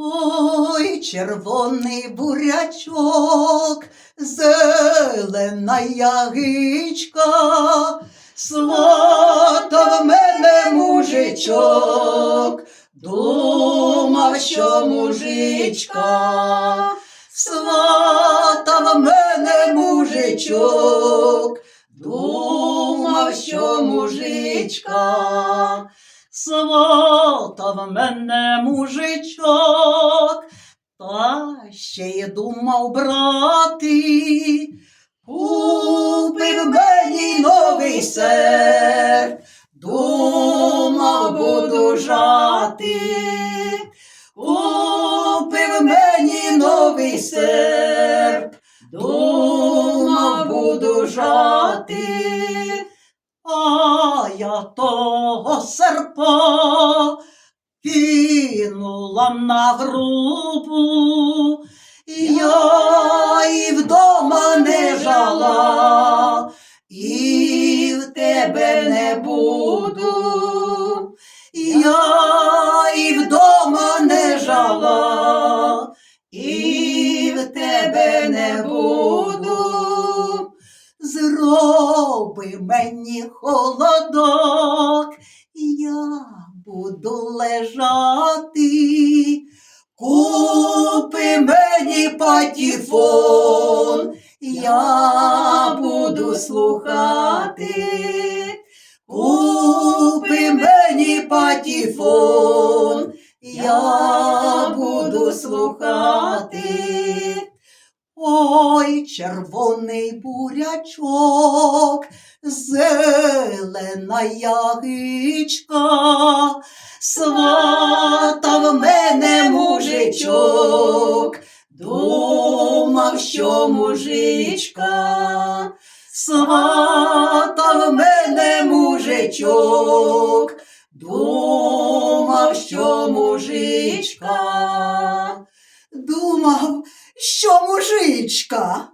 Ой, червоний бурячок, зелена ягичка, сватав мене мужичок, думав, що мужичка, сватав мене мужичок, думав, що мужичка. Сватав мене мужичок, та ще й думав брати, купив мені новий серп, думав буду жати, купив мені новий серп, думав буду жати. Я того серпа кинула на грубу, Мені холодок, я буду лежати. Купи мені патіфон, я буду слухати. Купи мені патіфон, я буду слухати. Ой, червоний бурячок, зелена ягичка, сватав мене мужичок, думав, що мужичка, сватав мене мужичок, думав, що мужичка, думав, що мужичка.